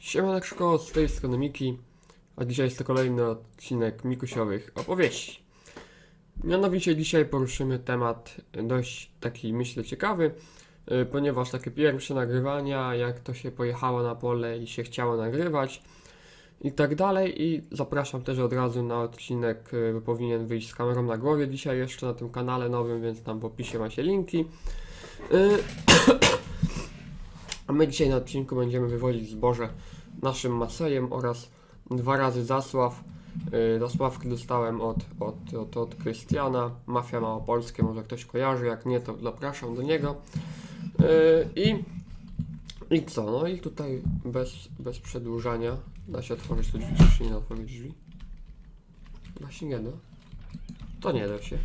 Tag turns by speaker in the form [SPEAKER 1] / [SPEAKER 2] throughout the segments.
[SPEAKER 1] Siemaneczko, z tej strony Miki, a dzisiaj jest to kolejny odcinek Mikusiowych opowieści. Mianowicie dzisiaj poruszymy temat dość taki, myślę, ciekawy, y, ponieważ takie pierwsze nagrywania, jak to się pojechało na pole i się chciało nagrywać i tak dalej i zapraszam też od razu na odcinek, y, bo powinien wyjść z kamerą na głowie dzisiaj jeszcze na tym kanale nowym, więc tam w opisie macie linki. Y, A my dzisiaj na odcinku będziemy wywozić zboże naszym Masejem oraz dwa razy Zasław. Zasławki dostałem od, od, od, od Krystiana, Mafia Małopolskie, może ktoś kojarzy, jak nie to zapraszam do niego. Yy, I, I co, no i tutaj bez, bez przedłużania, da się otworzyć te drzwi, czy nie da otworzyć drzwi? Się nie da. To nie da się.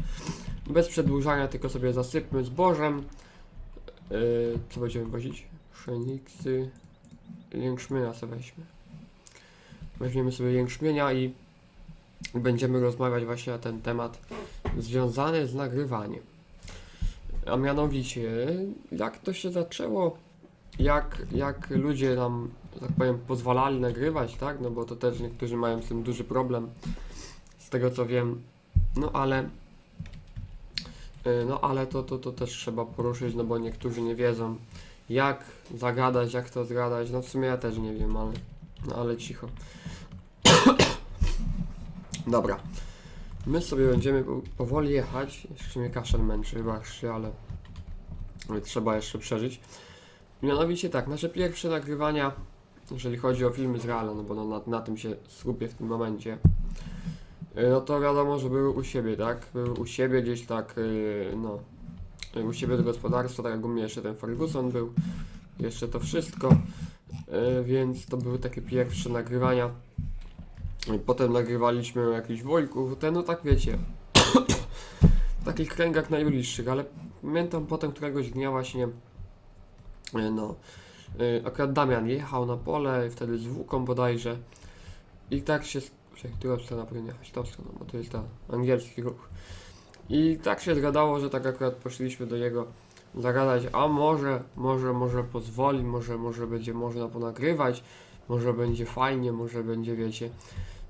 [SPEAKER 1] Bez przedłużania tylko sobie zasypmy zbożem. Yy, co będziemy wozić? Pszenicy, jęczmienia sobie weźmy. Weźmiemy sobie jęczmienia i będziemy rozmawiać właśnie na ten temat związany z nagrywaniem. A mianowicie, jak to się zaczęło, jak, jak ludzie nam, tak powiem, pozwalali nagrywać, tak? No bo to też niektórzy mają z tym duży problem, z tego co wiem. No ale, y, no ale to, to, to też trzeba poruszyć, no bo niektórzy nie wiedzą, jak zagadać, jak to zgadać. No w sumie ja też nie wiem, ale, no ale cicho. Dobra. My sobie będziemy po- powoli jechać. Jeszcze mnie kaszel męczy, wybaczcie, ale ale trzeba jeszcze przeżyć. Mianowicie tak, nasze pierwsze nagrywania, jeżeli chodzi o filmy z Reala, no bo no, na, na tym się skupię w tym momencie. y, No to wiadomo, że były u siebie, tak? Były u siebie gdzieś tak, y, no, u siebie do gospodarstwa, tak jak u mnie jeszcze ten Ferguson był, jeszcze to wszystko, e, więc to były takie pierwsze nagrywania. Potem nagrywaliśmy o jakichś wojków, ten no tak wiecie, w takich kręgach najbliższych, ale pamiętam potem któregoś dnia właśnie, e, no, e, akurat Damian jechał na pole, wtedy z włóką bodajże. I tak się, która strona powinien jechać, tą stroną, bo to jest ta angielski ruch. I tak się zgadało, że tak akurat poszliśmy do niego zagadać, a może, może, może pozwoli, może, może będzie można ponagrywać, może będzie fajnie, może będzie, wiecie.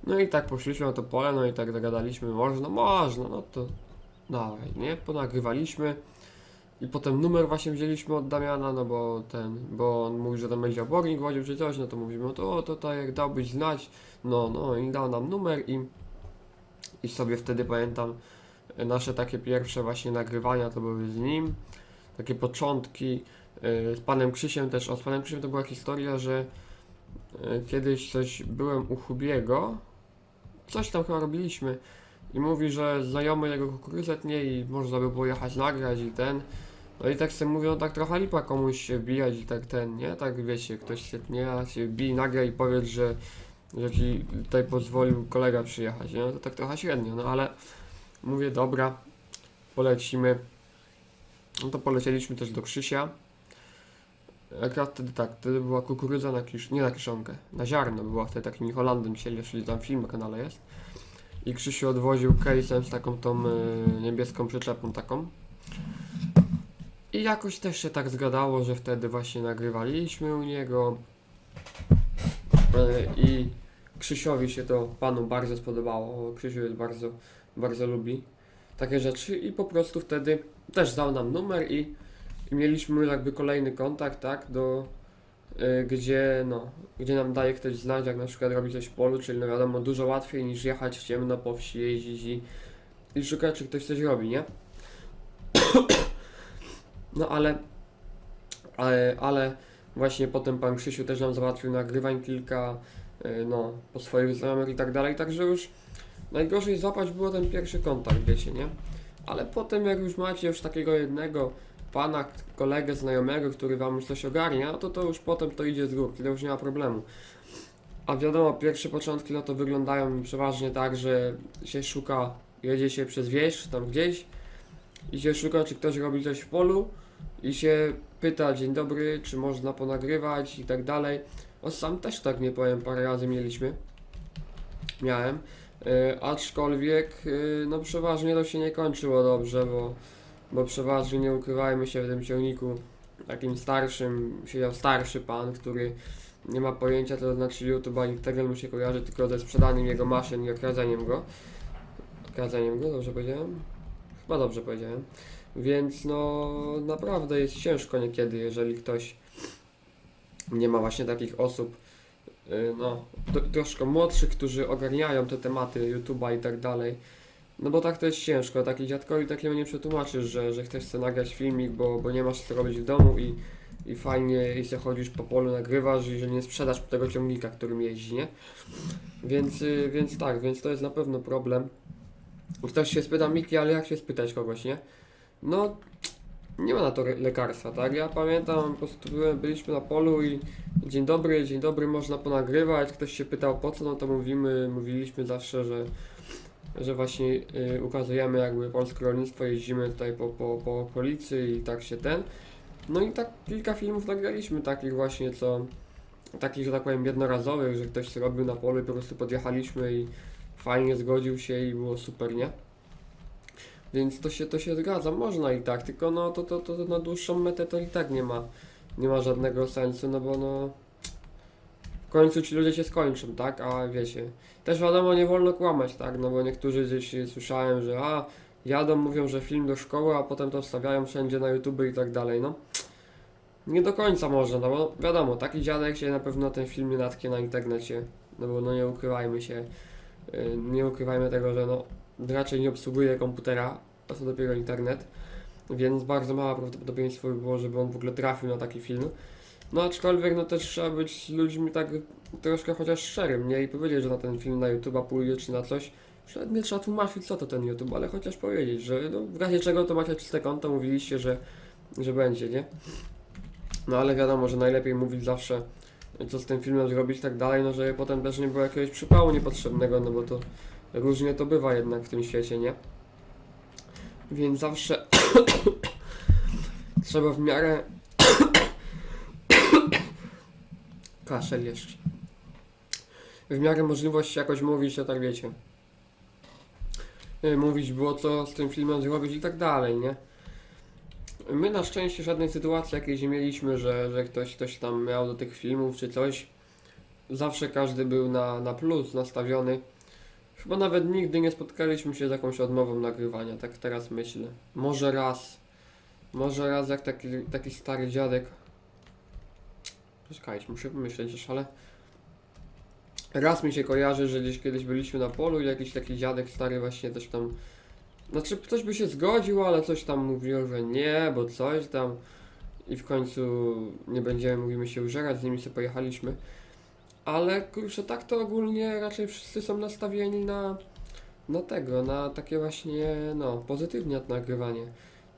[SPEAKER 1] No i tak poszliśmy na to pole, no i tak zagadaliśmy, można, można, no to dawaj, nie? Ponagrywaliśmy i potem numer właśnie wzięliśmy od Damiana, no bo ten, bo on mówi, że tam będzie obornik wodził czy coś, no to mówimy, no to, to tak jak dałbyś znać, no, no i dał nam numer i, i sobie wtedy pamiętam, nasze takie pierwsze właśnie nagrywania to były z nim, takie początki yy, z panem Krzysiem też, o z panem Krzysiem to była historia, że yy, kiedyś coś byłem u Hubiego, coś tam chyba robiliśmy. I mówi, że znajomy jego kukurydzę tnie i można by było jechać nagrać i ten, no i tak sobie mówią, tak trochę lipa komuś się wbijać i tak ten, nie? Tak wiecie, ktoś się tnie, a się wbij, nagraj i powiedz, że, że ci tutaj pozwolił kolega przyjechać, nie? To tak trochę średnio, no ale Mówię, dobra, polecimy. No to polecieliśmy też do Krzysia. Akurat wtedy tak, wtedy była kukurydza na kisz, nie na kiszonkę, na ziarno była wtedy takim Holandem chcieli, czyli tam film na kanale jest. I Krzysiu odwoził case'em z taką tą y, niebieską przyczepą taką. I jakoś też się tak zgadało, że wtedy właśnie nagrywaliśmy u niego. Y, I Krzysiowi się to panu bardzo spodobało. Krzysiu jest bardzo bardzo lubi takie rzeczy i po prostu wtedy też dał nam numer i, i mieliśmy jakby kolejny kontakt, tak, do y, gdzie no, gdzie nam daje ktoś znać, jak na przykład robi coś w polu, czyli no wiadomo, dużo łatwiej niż jechać w ciemno po wsi, jeździć i, i szukać, czy ktoś coś robi, nie? No ale, ale, ale właśnie potem pan Krzysiu też nam załatwił nagrywań kilka, y, no, po swoich znajomych i tak dalej, także już Najgorzej złapać było ten pierwszy kontakt, wiecie, nie? Ale potem jak już macie już takiego jednego pana, kolegę, znajomego, który wam już coś ogarnia, no to to już potem to idzie z góry, to już nie ma problemu. A wiadomo, pierwsze początki no to wyglądają przeważnie tak, że się szuka, jedzie się przez wieś, tam gdzieś i się szuka, czy ktoś robi coś w polu i się pyta, dzień dobry, czy można ponagrywać i tak dalej. O sam też tak nie powiem, parę razy mieliśmy. Miałem. E, aczkolwiek, e, no przeważnie to się nie kończyło dobrze, bo, bo przeważnie nie ukrywajmy się w tym ciągniku takim starszym, siedział starszy pan, który nie ma pojęcia, to znaczy YouTube ani Tegel mu się kojarzy tylko ze sprzedaniem jego maszyn i okradzeniem go. Okradzeniem go, dobrze powiedziałem? Chyba dobrze powiedziałem. Więc no naprawdę jest ciężko niekiedy, jeżeli ktoś nie ma właśnie takich osób, no tro- troszkę młodszych, którzy ogarniają te tematy YouTube'a i tak dalej. No bo tak to jest ciężko, taki dziadkowi takiemu nie przetłumaczysz, że, że chcesz sobie nagrać filmik, bo, bo nie masz co robić w domu i, i fajnie i chodzisz po polu, nagrywasz i że nie sprzedasz tego ciągnika, którym jeździ, nie? Więc, y, więc tak, więc to jest na pewno problem. Ktoś się spyta, Miki, ale jak się spytać kogoś, nie? No, nie ma na to lekarstwa, tak? Ja pamiętam, po prostu byliśmy na polu i dzień dobry, dzień dobry, można ponagrywać. Ktoś się pytał po co, no to mówimy, mówiliśmy zawsze, że, że właśnie y, ukazujemy jakby polskie rolnictwo, jeździmy tutaj po, po, po okolicy i tak się ten. No i tak kilka filmów nagraliśmy takich właśnie, co takich, że tak powiem, jednorazowych, że ktoś robił na polu i po prostu podjechaliśmy i fajnie zgodził się i było super, nie? Więc to się, to się zgadza, można i tak, tylko no to, to, to, to na dłuższą metę to i tak nie ma, nie ma żadnego sensu, no bo no w końcu ci ludzie się skończą, tak, a wiecie, też wiadomo nie wolno kłamać, tak, no bo niektórzy gdzieś słyszałem, że a jadą, mówią, że film do szkoły, a potem to wstawiają wszędzie na YouTube i tak dalej, no. Nie do końca można, no bo wiadomo, taki dziadek się na pewno ten film nie natknie na internecie, no bo no nie ukrywajmy się, yy, nie ukrywajmy tego, że no raczej nie obsługuje komputera, a co dopiero internet, więc bardzo małe prawdopodobieństwo by było, żeby on w ogóle trafił na taki film. No aczkolwiek no też trzeba być ludźmi tak troszkę chociaż szczerym, nie? I powiedzieć, że na ten film na YouTube'a pójdzie czy na coś. Nie trzeba tłumaczyć co to ten YouTube, ale chociaż powiedzieć, że no, w razie czego to macie czyste konto, mówiliście, że, że będzie, nie? No ale wiadomo, że najlepiej mówić zawsze co z tym filmem zrobić i tak dalej, no żeby potem też nie było jakiegoś przypału niepotrzebnego, no bo to różnie to bywa jednak w tym świecie, nie? Więc zawsze trzeba w miarę kaszel jeszcze. W miarę możliwości jakoś mówić, a tak wiecie. Y, Mówić było co z tym filmem zrobić i tak dalej, nie? My na szczęście żadnej sytuacji jakiejś nie mieliśmy, że, że ktoś, ktoś tam miał do tych filmów czy coś. Zawsze każdy był na, na plus nastawiony. Chyba nawet nigdy nie spotkaliśmy się z jakąś odmową nagrywania, tak teraz myślę. Może raz. Może raz jak taki, taki stary dziadek. Czekajcie, muszę pomyśleć już, ale... Raz mi się kojarzy, że gdzieś kiedyś byliśmy na polu i jakiś taki dziadek stary właśnie coś tam... Znaczy ktoś by się zgodził, ale coś tam mówił, że nie, bo coś tam... I w końcu nie będziemy, mówimy się użerać, z nimi sobie pojechaliśmy. Ale kurczę, tak to ogólnie raczej wszyscy są nastawieni na, na tego, na takie właśnie, no, pozytywnie nagrywanie.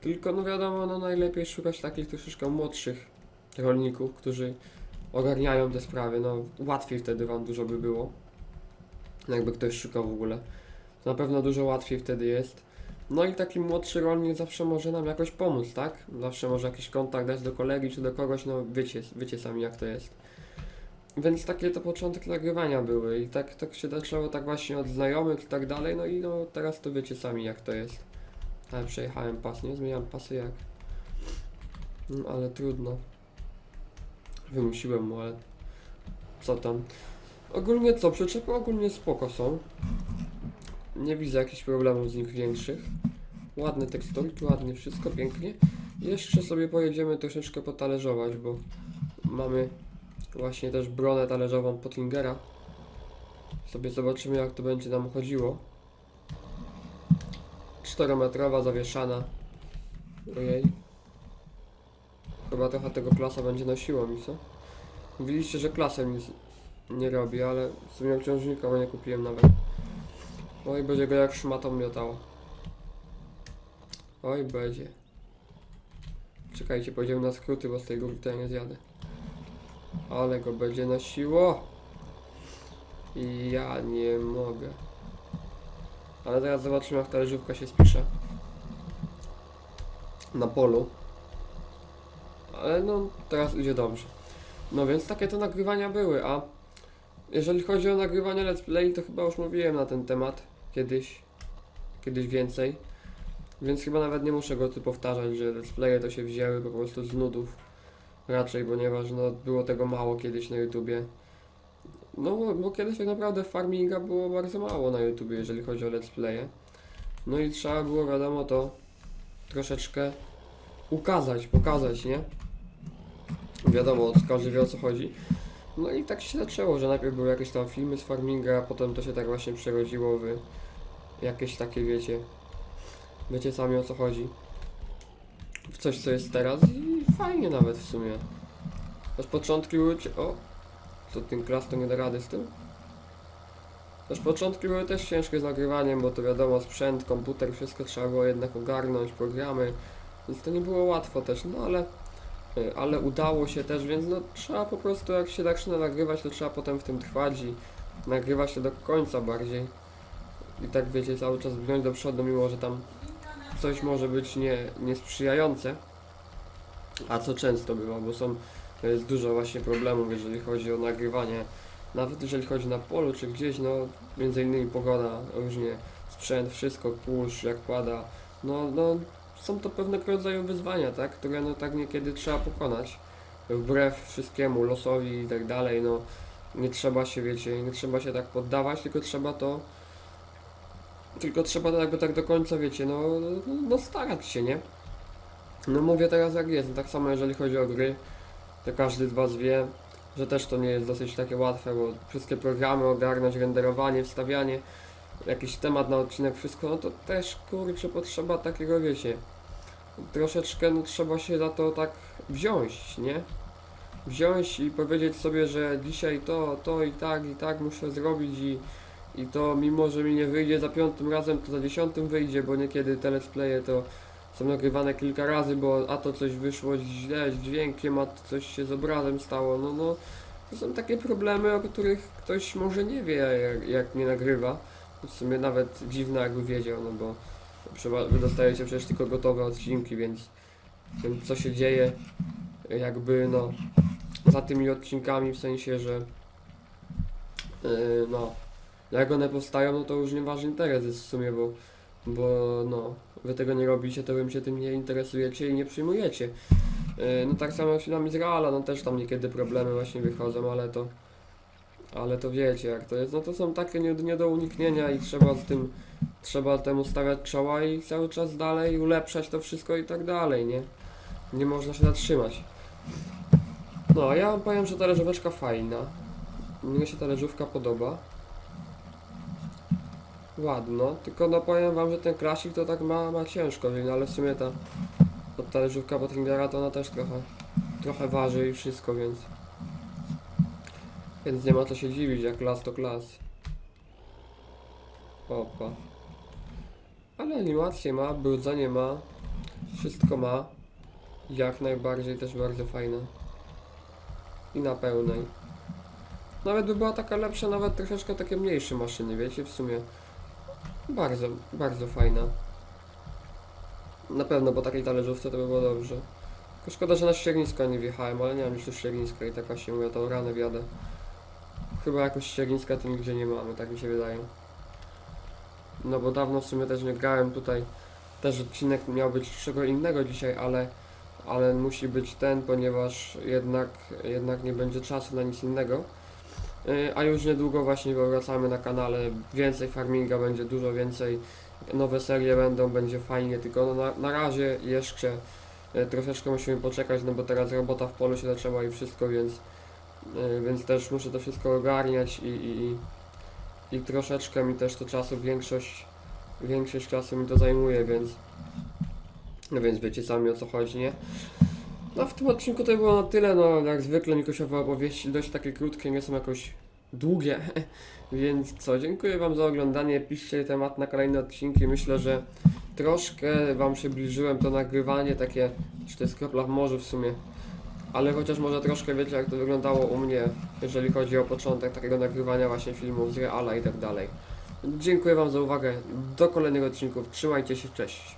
[SPEAKER 1] Tylko, no wiadomo, no najlepiej szukać takich troszeczkę młodszych rolników, którzy ogarniają te sprawy, no łatwiej wtedy wam dużo by było. Jakby ktoś szukał w ogóle. To na pewno dużo łatwiej wtedy jest. No i taki młodszy rolnik zawsze może nam jakoś pomóc, tak? Zawsze może jakiś kontakt dać do kolegi czy do kogoś, no wiecie, wiecie sami jak to jest. Więc takie to początek nagrywania były i tak, tak się zaczęło tak właśnie od znajomych i tak dalej, no i no teraz to wiecie sami jak to jest. Ale przejechałem pas, nie zmieniam pasy jak. No, ale trudno. Wymusiłem mu, ale co tam. Ogólnie co, przyczepy ogólnie spoko są. Nie widzę jakichś problemów z nich większych. Ładne teksturki, ładnie wszystko, pięknie. Jeszcze sobie pojedziemy troszeczkę potalerzować, bo mamy właśnie też bronę talerzową Potlingera. Sobie zobaczymy jak to będzie nam chodziło. 4-metrowa zawieszana. Ojej. Chyba trochę tego klasa będzie nosiło mi, co? Mówiliście, że klasę nic nie robi, ale w sumie obciążnika nie kupiłem nawet. Oj, będzie go jak szmatą miotało. Oj, będzie. Czekajcie, pojedziemy na skróty, bo z tej góry ja nie zjadę. Ale go będzie nosiło. I ja nie mogę. Ale teraz zobaczymy jak ta leżówka się spisze. Na polu. Ale no, teraz idzie dobrze. No więc takie to nagrywania były, a jeżeli chodzi o nagrywanie let's play, to chyba już mówiłem na ten temat kiedyś. Kiedyś więcej. Więc chyba nawet nie muszę go tu powtarzać, że let's playe to się wzięły po prostu z nudów. Raczej, ponieważ no, było tego mało kiedyś na YouTubie. No, bo- kiedyś tak naprawdę farminga było bardzo mało na YouTubie, jeżeli chodzi o let's playe. No i trzeba było, wiadomo, to troszeczkę ukazać, pokazać, nie? Wiadomo, każdy wie o co chodzi. No i tak się zaczęło, że najpierw były jakieś tam filmy z farminga, a potem to się tak właśnie przerodziło w jakieś takie, wiecie, wiecie sami o co chodzi. W coś, co jest teraz i fajnie nawet w sumie. Też początki były... O! Co, ten klas to nie da rady z tym? Też początki były też ciężkie z nagrywaniem, bo to wiadomo, sprzęt, komputer, wszystko trzeba było jednak ogarnąć, programy, więc to nie było łatwo też, no ale, y, ale udało się też, więc no trzeba po prostu, jak się zaczyna nagrywać, to trzeba potem w tym trwać i nagrywać to do końca bardziej. I tak wiecie, cały czas brnąć do przodu, mimo że tam coś może być nie, niesprzyjające, a co często bywa, bo są, jest dużo właśnie problemów, jeżeli chodzi o nagrywanie, nawet jeżeli chodzi na polu czy gdzieś, no między innymi pogoda, różnie, sprzęt, wszystko, kurz, jak pada, no, no są to pewnego rodzaju wyzwania, tak, które no tak niekiedy trzeba pokonać, wbrew wszystkiemu, losowi i tak dalej, no nie trzeba się, wiecie, nie trzeba się tak poddawać, tylko trzeba to tylko trzeba jakby tak do końca, wiecie, no, no, no starać się, nie? No mówię teraz jak jest, tak samo jeżeli chodzi o gry, to każdy z Was wie, że też to nie jest dosyć takie łatwe, bo wszystkie programy ogarnąć, renderowanie, wstawianie, jakiś temat na odcinek, wszystko, no to też kurczę potrzeba takiego, wiecie, troszeczkę no, trzeba się za to tak wziąć, nie? Wziąć i powiedzieć sobie, że dzisiaj to, to i tak, i tak muszę zrobić i i to mimo, że mi nie wyjdzie za piątym razem, to za dziesiątym wyjdzie, bo niekiedy te playe to są nagrywane kilka razy, bo a to coś wyszło źle z dźwiękiem, a to coś się z obrazem stało, no no to są takie problemy, o których ktoś może nie wie, jak, jak nie nagrywa. W sumie nawet dziwne jakby wiedział, no bo wy dostajecie przecież tylko gotowe odcinki, więc, więc co się dzieje jakby no za tymi odcinkami, w sensie, że yy, no jak one powstają, no to już nie wasz interes jest w sumie, bo, bo no, wy tego nie robicie, to wy się tym nie interesujecie i nie przyjmujecie. Yy, No tak samo jak filmami z Reala, no też tam niekiedy problemy właśnie wychodzą, ale to ale to wiecie jak to jest, no to są takie nie, nie do uniknienia i trzeba z tym, trzeba temu stawiać czoła i cały czas dalej ulepszać to wszystko i tak dalej, nie? Nie można się zatrzymać. No, ja powiem, że ta leżóweczka fajna. Mnie się ta leżówka podoba. Ładno, tylko no powiem wam, że ten klasik to tak ma, ma ciężko, więc ale w sumie ta, ta talerzówka Botringera to ona też trochę, trochę waży i wszystko, więc więc nie ma co się dziwić, jak klas to klas. Opa. Ale animację ma, brudzenie ma, wszystko ma. Jak najbardziej też bardzo fajne. I na pełnej. Nawet by była taka lepsza, nawet troszeczkę takie mniejsze maszyny, wiecie, w sumie. Bardzo, bardzo fajna. Na pewno po takiej talerzówce to by było dobrze. Tylko szkoda, że na ściernisko nie wjechałem, ale nie mam już tu ścierniska i tak właśnie mówię, to ranę wiadę. Chyba jakoś ścierniska to nigdzie nie mamy, tak mi się wydaje. No bo dawno w sumie też nie grałem tutaj. Też odcinek miał być czego innego dzisiaj, ale, ale musi być ten, ponieważ jednak, jednak nie będzie czasu na nic innego. Yy, A już niedługo właśnie wracamy na kanale. Więcej farminga będzie, dużo więcej. Nowe serie będą, będzie fajnie, tylko no na, na razie jeszcze yy, troszeczkę musimy poczekać, no bo teraz robota w polu się zaczęła i wszystko, więc, yy, więc też muszę to wszystko ogarniać i, i, i troszeczkę mi też to czasu, większość, większość czasu mi to zajmuje, więc, no więc wiecie sami o co chodzi, nie? No w tym odcinku to było na tyle, no jak zwykle Mikosiowe opowieści dość takie krótkie, nie są jakoś długie, więc co, dziękuję Wam za oglądanie, piszcie temat na kolejne odcinki, myślę, że troszkę Wam przybliżyłem to nagrywanie, takie, czy to jest kropla w morzu w sumie, ale chociaż może troszkę wiecie jak to wyglądało u mnie, jeżeli chodzi o początek takiego nagrywania właśnie filmów z Reala i tak dalej. Dziękuję Wam za uwagę, do kolejnych odcinków, trzymajcie się, cześć.